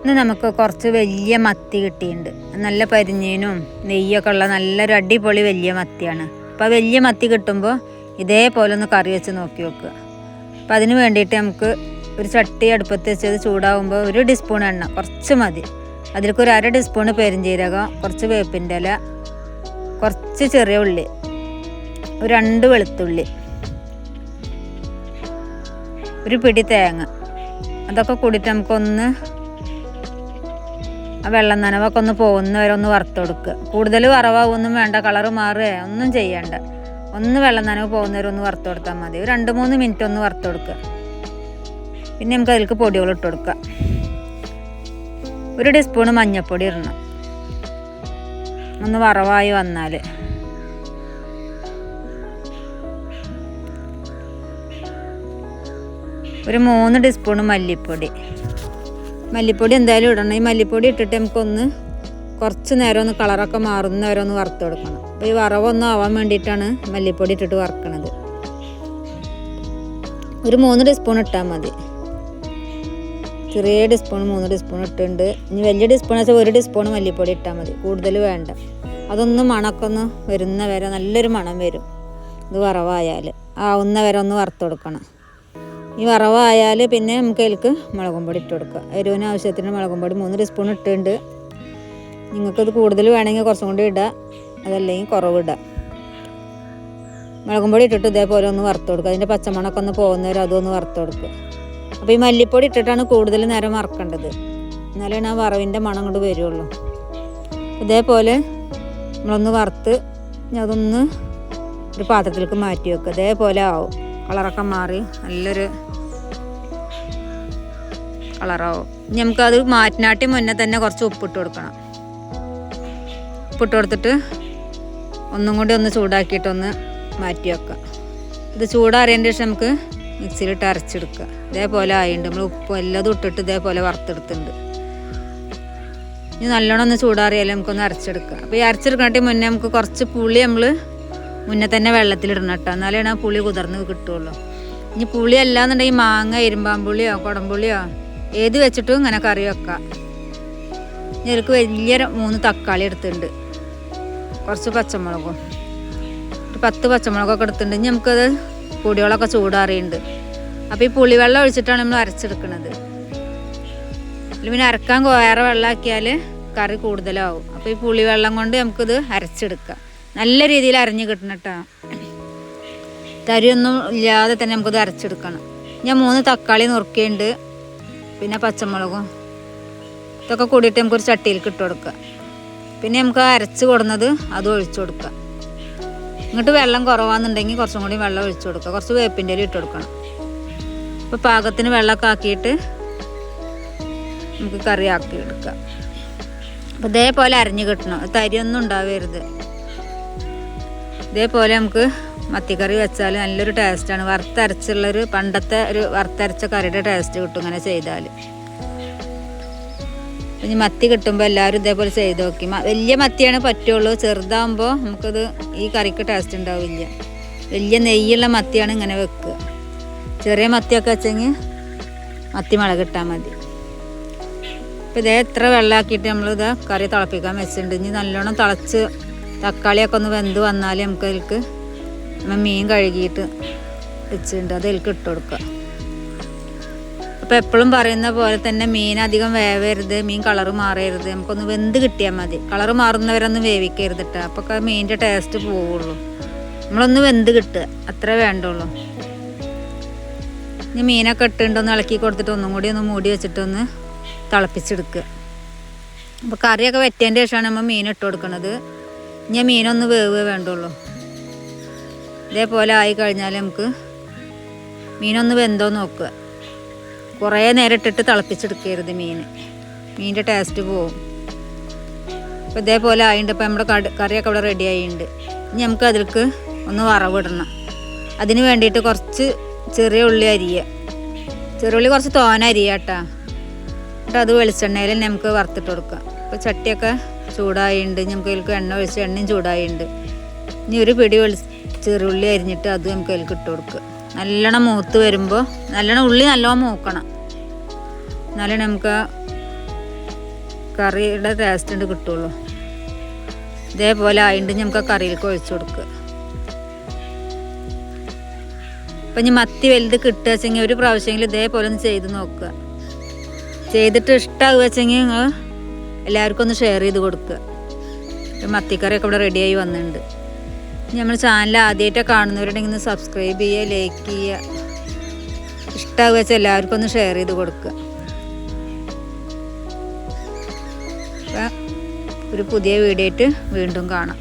ഇന്ന് നമുക്ക് കുറച്ച് വലിയ മത്തി കിട്ടിയിട്ടുണ്ട്. നല്ല പരിഞ്ഞീനും നെയ്യൊക്കെ ഉള്ള നല്ലൊരു അടിപൊളി വലിയ മത്തിയാണ്. അപ്പോൾ വലിയ മത്തി കിട്ടുമ്പോൾ ഇതേപോലെ ഒന്ന് കറി വെച്ച് നോക്കി വെക്കുക. അപ്പം അതിന് വേണ്ടിയിട്ട് നമുക്ക് ഒരു ചട്ടി അടുപ്പത്ത് വെച്ചത് ചൂടാവുമ്പോൾ ഒരു ടീസ്പൂൺ എണ്ണ കുറച്ച് മതി. അതിലേക്ക് ഒരു അര ടീസ്പൂൺ പെരിഞ്ചീരകം കുറച്ച് വേപ്പിന്റെ ഇല കുറച്ച് ചെറിയ ഉള്ളി ഒരു രണ്ട് വെളുത്തുള്ളി ഒരു പിടി തേങ്ങ. അതൊക്കെ കൂടിയിട്ട് നമുക്കൊന്ന് ആ വെള്ളം നനവൊക്കെ ഒന്ന് പോകുന്ന വരെ ഒന്ന് വറുത്ത് കൊടുക്കുക കൂടുതൽ വറവാകൊന്നും വേണ്ട കളർ മാറുക ഒന്നും ചെയ്യണ്ട. ഒന്ന് വെള്ളം നനവ് പോകുന്നവരൊന്ന് വറുത്ത് കൊടുത്താൽ മതി. രണ്ട് മൂന്ന് മിനിറ്റ് ഒന്ന് വറുത്ത് കൊടുക്കുക പിന്നെ നമുക്ക് അതിലേക്ക് പൊടികൾ ഇട്ട് കൊടുക്കുക ഒരു ടീസ്പൂണ് മഞ്ഞൾപ്പൊടി ഇടണം. ഒന്ന് വറവായി വന്നാൽ ഒരു മൂന്ന് ടീസ്പൂണ് മല്ലിപ്പൊടി. മല്ലിപ്പൊടി എന്തായാലും ഇടണം. ഈ മല്ലിപ്പൊടി ഇട്ടിട്ട് നമുക്കൊന്ന് കുറച്ച് നേരം ഒന്ന് കളറൊക്കെ മാറുന്ന വരെ ഒന്ന് വറുത്ത് കൊടുക്കണം. അപ്പോൾ ഈ വറവൊന്നും ആവാൻ വേണ്ടിയിട്ടാണ് മല്ലിപ്പൊടി ഇട്ടിട്ട് വറുക്കണത്. ഒരു മൂന്ന് ടീസ്പൂൺ ഇട്ടാൽ മതി. ചെറിയ ടീസ്പൂൺ മൂന്ന് ടീസ്പൂൺ ഇട്ടുണ്ട് ഇനി വലിയ ടീസ്പൂൺ വെച്ചാൽ ഒരു ടീസ്പൂൺ മല്ലിപ്പൊടി ഇട്ടാൽ മതി. കൂടുതൽ വേണ്ട. അതൊന്ന് മണമൊക്കെ ഒന്ന് വരുന്ന വരെ നല്ലൊരു മണം വരും. ഇത് വറവായാൽ ആവുന്ന വരെ ഒന്ന് വറുത്ത് കൊടുക്കണം. ഈ വറവായാൽ പിന്നെ നമുക്ക് അതിലേക്ക് മുളകും പൊടി ഇട്ട് കൊടുക്കുക. എരിവിന് ആവശ്യത്തിന് മുളകും പൊടി മൂന്ന് ടീസ്പൂൺ ഇട്ടിട്ടുണ്ട്. നിങ്ങൾക്കത് കൂടുതൽ വേണമെങ്കിൽ കുറച്ചും കൂടി ഇടുക. അതല്ലെങ്കിൽ കുറവ് ഇടുക. മുളകും പൊടി ഇട്ടിട്ട് ഇതേപോലെ ഒന്ന് വറുത്ത് കൊടുക്കുക. അതിന്റെ പച്ചമണമൊക്കെ ഒന്ന് പോകുന്നവരും അതൊന്ന് വറുത്ത് കൊടുക്കുക. അപ്പോൾ ഈ മല്ലിപ്പൊടി ഇട്ടിട്ടാണ് കൂടുതൽ നേരം വറക്കേണ്ടത്. എന്നാലാണ് ആ വറവിന്റെ മണം കൊണ്ട് വരുള്ളൂ. ഇതേപോലെ നമ്മളൊന്ന് വറുത്ത് അതൊന്ന് ഒരു പാത്രത്തിലേക്ക് മാറ്റി വെക്കുക. ഇതേപോലെ ആവും. കളറൊക്കെ മാറി നല്ലൊരു കളറാവും. നമുക്കത് മാറ്റിനാട്ടി മുന്നേ തന്നെ കുറച്ച് ഉപ്പിട്ട് കൊടുക്കണം. ഉപ്പിട്ട് കൊടുത്തിട്ട് ഒന്നും കൂടി ഒന്ന് ചൂടാക്കിയിട്ടൊന്ന് മാറ്റി വെക്കാം ഇത് ചൂടാറിയതിന് ശേഷം നമുക്ക് മിക്സിയിലിട്ട് അരച്ചെടുക്കുക. ഇതേപോലെ ആയിട്ടുണ്ട്. നമ്മൾ ഉപ്പ് എല്ലാം ഇട്ടിട്ട് ഇതേപോലെ വറുത്തെടുത്തിട്ടുണ്ട്. ഇനി നല്ലോണം ഒന്ന് ചൂടാറിയാലും നമുക്കൊന്ന് അരച്ചെടുക്കാം അപ്പോൾ ഈ അരച്ചെടുക്കണെങ്കിൽ മുന്നേ നമുക്ക് കുറച്ച് പുളി നമ്മൾ മുന്നേ തന്നെ വെള്ളത്തിലിടണം കേട്ടോ. എന്നാലാണ് ആ പുളി കുതിർന്ന് കിട്ടുള്ളൂ ഇനി പുളി അല്ലാന്നുണ്ടെങ്കിൽ മാങ്ങ ഇരുമ്പാമ്പുളിയോ കുടംപുളിയോ ഏത് വെച്ചിട്ടും ഇങ്ങനെ കറി വെക്കാം. ഇതിലേക്ക് വലിയ മൂന്ന് തക്കാളി എടുത്തിട്ടുണ്ട്. കുറച്ച് പച്ചമുളകും. ഒരു പത്ത് പച്ചമുളകൊക്കെ എടുത്തിട്ടുണ്ട്. ഇനി നമുക്കത് പൊടികളൊക്കെ ചൂടാറിയുണ്ട്. അപ്പോൾ ഈ പുളിവെള്ളം ഒഴിച്ചിട്ടാണ് നമ്മൾ അരച്ചെടുക്കുന്നത് പിന്നെ അരക്കാൻ വേറെ വെള്ളമാക്കിയാൽ കറി കൂടുതലാവും. അപ്പോൾ ഈ പുളിവെള്ളം കൊണ്ട് നമുക്കിത് അരച്ചെടുക്കാം. നല്ല രീതിയിൽ അരഞ്ഞു കിട്ടണം കേട്ടോ തരിയൊന്നും ഇല്ലാതെ തന്നെ നമുക്കിത് അരച്ചെടുക്കണം. ഞാൻ മൂന്ന് തക്കാളി നുറുക്കിയുണ്ട്. പിന്നെ പച്ചമുളകും ഇതൊക്കെ കൂടിയിട്ട് നമുക്കൊരു ചട്ടിയിലേക്ക് ഇട്ട് കൊടുക്കുക. പിന്നെ നമുക്ക് അരച്ച് കൊടുന്നത് അത് ഒഴിച്ചു കൊടുക്കുക. ഇങ്ങോട്ട് വെള്ളം കുറവാണെന്നുണ്ടെങ്കിൽ കുറച്ചും കൂടി വെള്ളം ഒഴിച്ചു കൊടുക്കുക. കുറച്ച് വേപ്പിന്റെ ഇല ഇട്ട് കൊടുക്കണം. അപ്പോൾ പാകത്തിന് വെള്ളമൊക്കെ ആക്കിയിട്ട് നമുക്ക് കറി ആക്കി എടുക്കുക. അപ്പോൾ ഇതേപോലെ അരിഞ്ഞ് കിട്ടണം. തരിയൊന്നും ഉണ്ടാവരുത്. ഇതേപോലെ നമുക്ക് മത്തിക്കറി വെച്ചാൽ നല്ലൊരു ടേസ്റ്റാണ് വറുത്തരച്ചുള്ളൊരു പണ്ടത്തെ ഒരു വറുത്തരച്ച കറിയുടെ ടേസ്റ്റ് കിട്ടും ഇങ്ങനെ ചെയ്താൽ ഇനി മത്തി കിട്ടുമ്പോൾ എല്ലാവരും ഇതേപോലെ ചെയ്ത് നോക്കി. വലിയ മത്തിയാണ് പറ്റുള്ളൂ. ചെറുതാകുമ്പോൾ നമുക്കത് ഈ കറിക്ക് ടേസ്റ്റ് ഉണ്ടാവില്ല. വലിയ നെയ്യുള്ള മത്തിയാണ് ഇങ്ങനെ വെക്കുക ചെറിയ മത്തിയൊക്കെ വെച്ചെങ്കിൽ മത്തി മുളക് ഇട്ടാൽ മതി. അപ്പോൾ ഇതേ എത്ര വെള്ളമാക്കിയിട്ട് നമ്മളിത് കറി തിളപ്പിക്കാൻ വെച്ചിട്ടുണ്ട്. ഇനി നല്ലോണം തിളച്ച് തക്കാളിയൊക്കെ ഒന്ന് വെന്ത് വന്നാൽ നമുക്ക് നമ്മൾ മീൻ കഴുകിയിട്ട് വെച്ചിട്ടുണ്ട്. അത് എനിക്ക് ഇട്ട് കൊടുക്കുക അപ്പോൾ എപ്പോഴും പറയുന്ന പോലെ തന്നെ മീൻ അധികം വേവരുത് മീൻ കളറ് മാറരുത്. നമുക്കൊന്ന് വെന്ത് കിട്ടിയാൽ മതി. കളറ് മാറുന്നവരൊന്നും വേവിക്കരുത് കേട്ടോ അപ്പോൾ മീനിന്റെ ടേസ്റ്റ് പോവുള്ളൂ. നമ്മളൊന്ന് വെന്ത് കിട്ടുക. അത്ര വേണ്ടുള്ളൂ. ഇനി മീനൊക്കെ ഇട്ടുകൊണ്ട് ഒന്ന് ഇളക്കി കൊടുത്തിട്ട് ഒന്നും കൂടി ഒന്ന് മൂടി വെച്ചിട്ടൊന്ന് തിളപ്പിച്ചെടുക്കുക. അപ്പോൾ കറിയൊക്കെ വെറ്റേന്റെ ശേഷമാണ് നമ്മൾ മീൻ ഇട്ട് കൊടുക്കുന്നത് ഇനി മീനൊന്ന് വേവേ വേണ്ടുള്ളൂ. ഇതേപോലെ ആയി കഴിഞ്ഞാൽ നമുക്ക് മീനൊന്ന് വെന്തോ നോക്കുക. കുറേ നേരം ഇട്ടിട്ട് തിളപ്പിച്ചെടുക്കരുത് മീൻ. മീനിന്റെ ടേസ്റ്റ് പോവും. അപ്പോൾ ഇതേപോലെ ആയിട്ടുണ്ട് ഇപ്പോൾ നമ്മുടെ കട കറിയൊക്കെ ഇവിടെ റെഡി ആയിട്ടുണ്ട് ഇനി നമുക്ക് അതിലേക്ക് ഒന്ന് വറവിടണം. അതിന് വേണ്ടിയിട്ട് കുറച്ച് ചെറിയ ഉള്ളി അരിയുക ചെറിയ ഉള്ളി കുറച്ച് തോന അരിയുക കേട്ടോ. എന്നിട്ട് അത് വെളിച്ചെണ്ണയിൽ നമുക്ക് വറുത്തിട്ട് കൊടുക്കാം. ഇപ്പോൾ ചട്ടിയൊക്കെ ചൂടായിട്ടുണ്ട് നമുക്ക് അതിലേക്ക് എണ്ണ ഒഴിച്ച് എണ്ണയും ചൂടായിട്ടുണ്ട് ഇനി ഒരു പിടി വെളി ചെറുള്ളി അരിഞ്ഞിട്ട് അത് നമുക്ക് അതിലേക്ക് ഇട്ട് കൊടുക്കുക. നല്ലോണം മൂത്ത് വരുമ്പോൾ നല്ലോണം ഉള്ളി നല്ലോണം മൂക്കണം. എന്നാലേ നമുക്ക് കറിയുടെ ടേസ്റ്റ് ഉണ്ട് കിട്ടുള്ളൂ. ഇതേപോലെ ആയിട്ട് നമുക്ക് കറിയിലേക്ക് ഒഴിച്ചു കൊടുക്കുക. അപ്പം ഇനി മത്തി വലുത് കിട്ടുക വെച്ചെങ്കിൽ ഒരു പ്രാവശ്യമെങ്കിലും ഇതേപോലെ ഒന്ന് ചെയ്ത് നോക്കുക. ചെയ്തിട്ട് ഇഷ്ടമാകുക വെച്ചെങ്കിൽ നിങ്ങൾ എല്ലാവർക്കും ഒന്ന് ഷെയർ ചെയ്ത് കൊടുക്കുക. മത്തിക്കറിയൊക്കെ ഇവിടെ റെഡിയായി വന്നിട്ടുണ്ട്. നമ്മൾ ചാനൽ ആദ്യമായിട്ടാണ് കാണുന്നവരുണ്ടെങ്കിൽ ഒന്ന് സബ്സ്ക്രൈബ് ചെയ്യുക ലൈക്ക് ചെയ്യുക. ഇഷ്ടമാകുക വെച്ചാൽ എല്ലാവർക്കും ഒന്ന് ഷെയർ ചെയ്ത് കൊടുക്കുക. ഒരു പുതിയ വീഡിയോ ആയിട്ട് വീണ്ടും കാണാം.